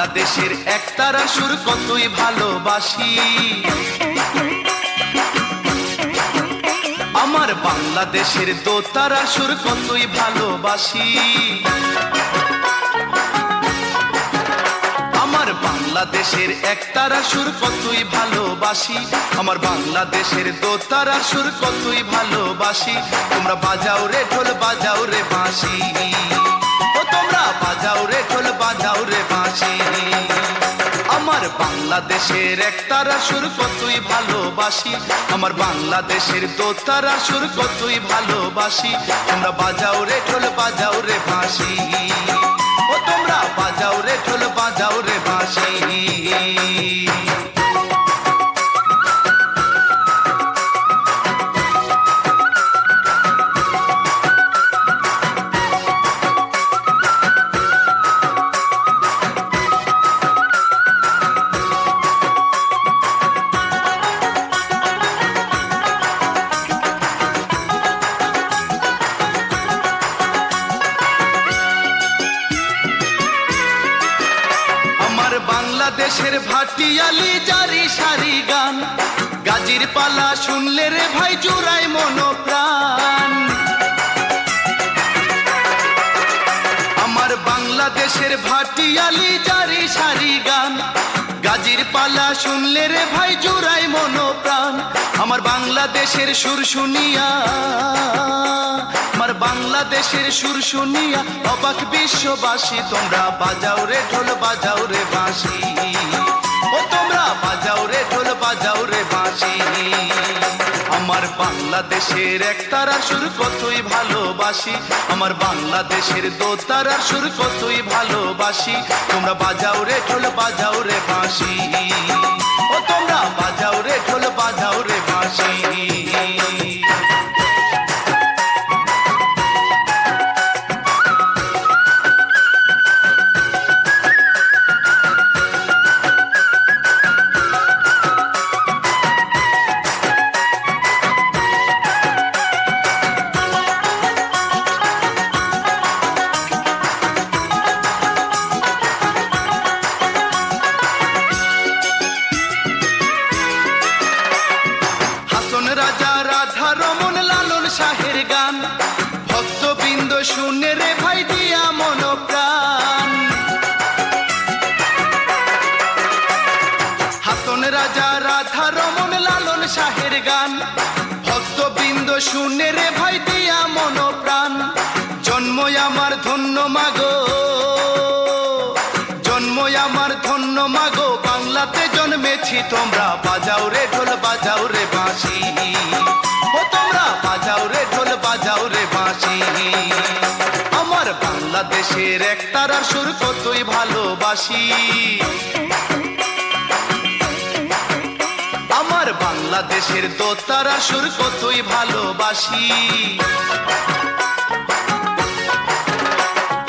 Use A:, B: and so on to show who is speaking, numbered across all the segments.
A: বাংলাদেশের একতারা সুর কতই ভালোবাসি। আমার বাংলাদেশের দোতারা সুর কতই ভালোবাসি। আমার বাংলাদেশের একতারা সুর কতই ভালোবাসি। আমার বাংলাদেশের দোতারা সুর কতই ভালোবাসি। তোমরা বাজাও রে ঢোল, বাজাও রে বাঁশি। বাজাও রে ঢোল, বাজাও রে বাঁশি। আমার বাংলাদেশের একতারা সুর কতই ভালোবাসি। আমার বাংলাদেশের দোতারা সুর কতই ভালোবাসি। তোমরা বাজাও রে ঢোল, বাজাও রে বাঁশি। ও তোমরা বাজাও রে ঢোল, বাজাও রে বাঁশি। বাংলাদেশের ভাটিয়ালি জারি সারি গান। গাজির পালা শুনলে রে ভাই জুড়াই মনোপ্রাণ। আমার বাংলাদেশের ভাটিয়ালি জারি সারি গান। গাজির পালা শুনলে রে ভাই জুড়াই মনোপ্রাণ। আমার বাংলাদেশের সুর শুনিয়া, আমার বাংলাদেশের সুর শুনিয়া অবাক বিশ্ববাসী, তোমরা বাজাও রে ঢোল, বাজাও রে বাঁশি। বাংলাদেশের এক তারার সুর কতই ভালোবাসি? আমার বাংলাদেশের দো তারার সুর কতই ভালোবাসি? তোমরা বাজাও রে, ঢোল বাজাও রে, বাঁশি। ও তোমরা রাধা রমন লালন শাহের গান। ভক্তবৃন্দ শুনে রে ভাই দিয়া মন প্রাণ জন্মই আমার ধন্য মাগো। জন্মই আমার ধন্য মাগো। বাংলাতে জন্মেছি তোমরা। বাজাও রে ঢোল, বাজাও রে বাঁশি। ও তোমরা, বাজাও রে ঢোল, বাজাও রে বাঁশি। আমার বাংলাদেশের একতারা সুর কতই ভালোবাসি। বাংলাদেশের দোতারা সুর কতই ভালোবাসি।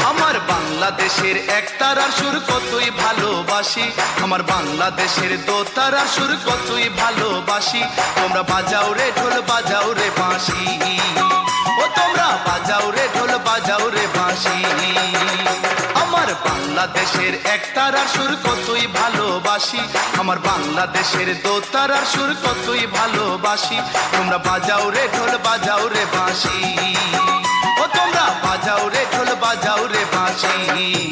A: আমার বাংলাদেশের একতারার সুর কতই ভালোবাসি। আমার বাংলাদেশের দোতারার সুর কতই ভালোবাসি। তোমরা বাজাও রে ঢোল, বাজাও রে বাঁশি। ও তোমরা বাজাও রে ঢোল, বাজাও রে বাঁশি। বাংলাদেশের একতারার সুর কতই ভালোবাসি? আমার বাংলাদেশের দোতারার সুর কতই ভালোবাসি? তোমরা বাজাও রে ঢোল, বাজাও রে বাঁশি। ও তোমরা বাজাও রে ঢোল, বাজাও রে বাঁশি।